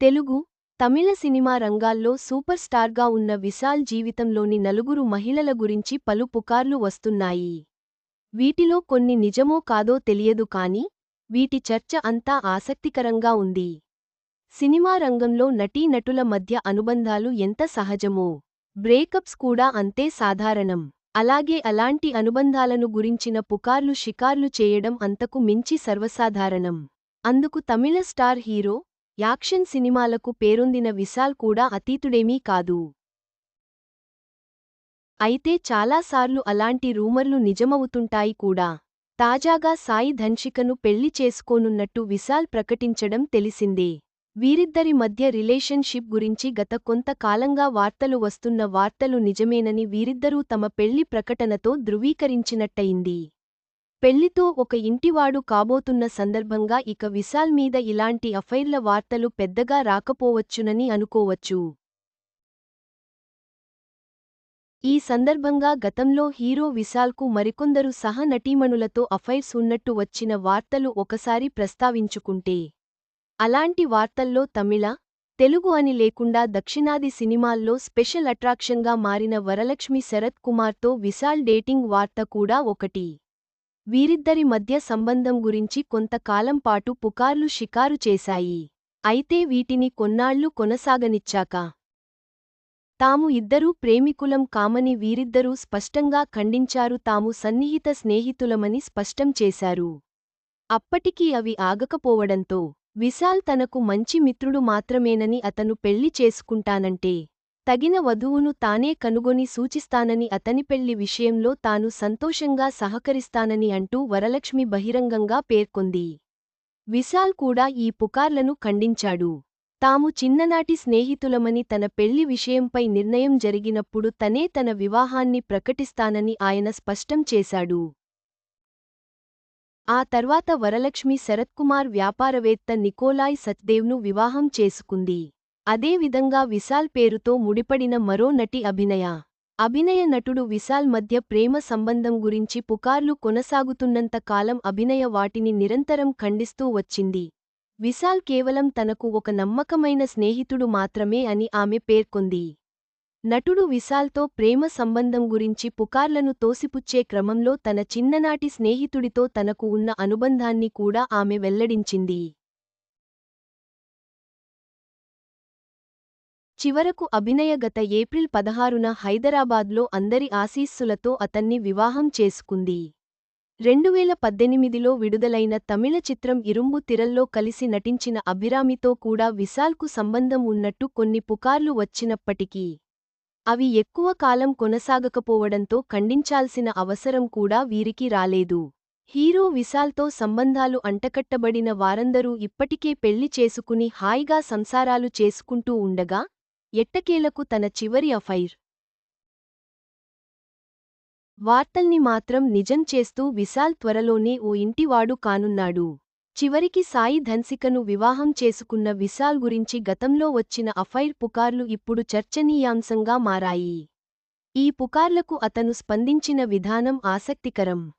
Telugu Tamil cinema రంగాల్లో super స్టార్గా ఉన్న విశాల్ జీవితంలోని నలుగురు మహిళల గురించి పలు పుకార్లు వస్తున్నాయి. వీటిలో కొన్ని నిజమో కాదో తెలియదు కాని వీటి చర్చ అంతా ఆసక్తికరంగా ఉంది. సినిమా రంగంలో నటీనటుల మధ్య అనుబంధాలు ఎంత సహజమో బ్రేకప్స్ కూడా అంతే సాధారణం. అలాగే అలాంటి అనుబంధాలను గురించిన పుకార్లు షికార్లు చేయడం అంతకు మించి సర్వసాధారణం. అందుకు తమిళ స్టార్ హీరో యాక్షన్ సినిమాలకు పేరొందిన విశాల్ కూడా అతీతుడేమీ కాదు. అయితే చాలాసార్లు అలాంటి రూమర్లు నిజమవుతుంటాయి కూడా. తాజాగా సాయి ధన్షికను పెళ్ళి చేసుకోనున్నట్టు విశాల్ ప్రకటించడం తెలిసిందే. వీరిద్దరి మధ్య రిలేషన్షిప్ గురించి గత కొంతకాలంగా వార్తలు వస్తున్న వార్తలు నిజమేనని వీరిద్దరూ తమ పెళ్ళి ప్రకటనతో ధృవీకరించినట్టయింది. పెళ్ళితో ఒక ఇంటివాడు కాబోతున్న సందర్భంగా ఇక విశాల్ మీద ఇలాంటి అఫైర్ల వార్తలు పెద్దగా రాకపోవచ్చునని అనుకోవచ్చు. ఈ సందర్భంగా గతంలో హీరో విశాల్కు మరికొందరు సహ నటీమణులతో అఫైర్స్ ఉన్నట్టు వచ్చిన వార్తలు ఒకసారి ప్రస్తావించుకుంటే అలాంటి వార్తల్లో తమిళ తెలుగు అని లేకుండా దక్షిణాది సినిమాల్లో స్పెషల్ అట్రాక్షన్గా మారిన వరలక్ష్మి శరత్ కుమార్తో విశాల్ డేటింగ్ వార్త కూడా ఒకటి. వీరిద్దరి మధ్య సంబంధం గురించి కొంతకాలం పాటు పుకార్లు షికారు చేశాయి. అయితే వీటిని కొన్నాళ్ళు కొనసాగనిచ్చాక తాము ఇద్దరూ ప్రేమికులం కామని వీరిద్దరూ స్పష్టంగా ఖండించారు. తాము సన్నిహిత స్నేహితులమని స్పష్టం చేశారు. అప్పటికీ అవి ఆగకపోవడంతో విశాల్ తనకు మంచి మిత్రుడు మాత్రమేనని అతను పెళ్ళి చేసుకుంటానంటే తగిన వధువును తానే కనుగొని సూచిస్తానని అతని పెళ్ళి విషయంలో తాను సంతోషంగా సహకరిస్తానని అంటూ వరలక్ష్మి బహిరంగంగా పేర్కొంది. విశాల్ కూడా ఈ పుకార్లను ఖండించాడు. తాము చిన్ననాటి స్నేహితులమని తన పెళ్ళి విషయంపై నిర్ణయం జరిగినప్పుడు తనే తన వివాహాన్ని ప్రకటిస్తానని ఆయన స్పష్టం చేశాడు. ఆ తర్వాత వరలక్ష్మి శరత్కుమార్ వ్యాపారవేత్త నికోలాయ్ సచ్దేవ్ను వివాహం చేసుకుంది. అదేవిధంగా విశాల్ పేరుతో ముడిపడిన మరో నటి అభినయ. అభినయ నటుడు విశాల్ మధ్య ప్రేమ సంబంధం గురించి పుకార్లు కొనసాగుతున్నంత కాలం అభినయ వాటిని నిరంతరం ఖండిస్తూ వచ్చింది. విశాల్ కేవలం తనకు ఒక నమ్మకమైన స్నేహితుడు మాత్రమే అని ఆమె పేర్కొంది. నటుడు విశాల్తో ప్రేమ సంబంధం గురించి పుకార్లను తోసిపుచ్చే క్రమంలో తన చిన్ననాటి స్నేహితుడితో తనకు ఉన్న అనుబంధాన్ని కూడా ఆమె వెల్లడించింది. చివరకు అభినయ గత ఏప్రిల్ పదహారున హైదరాబాద్లో అందరి ఆశీస్సులతో అతన్ని వివాహం చేసుకుంది. రెండువేల పద్దెనిమిదిలో విడుదలైన తమిళ చిత్రం ఇరుంబు తిరల్లో కలిసి నటించిన అభిరామితో కూడా విశాల్కు సంబంధం ఉన్నట్టు కొన్ని పుకార్లు వచ్చినప్పటికీ అవి ఎక్కువ కాలం కొనసాగకపోవడంతో ఖండించాల్సిన అవసరం కూడా వీరికి రాలేదు. హీరో విశాల్తో సంబంధాలు అంటకట్టబడిన వారందరూ ఇప్పటికే పెళ్ళి చేసుకుని హాయిగా సంసారాలు చేసుకుంటూ ఉండగా ఎట్టకేలకు తన చివరి అఫైర్. వార్తల్ని మాత్రం నిజం చేస్తూ విశాల్ త్వరలోనే ఓ ఇంటివాడు కానున్నాడు. చివరికి సాయి ధన్సికను వివాహం చేసుకున్న విశాల్ గురించి గతంలో వచ్చిన అఫైర్ పుకార్లు ఇప్పుడు చర్చనీయాంశంగా మారాయి. ఈ పుకార్లకు అతను స్పందించిన విధానం ఆసక్తికరం.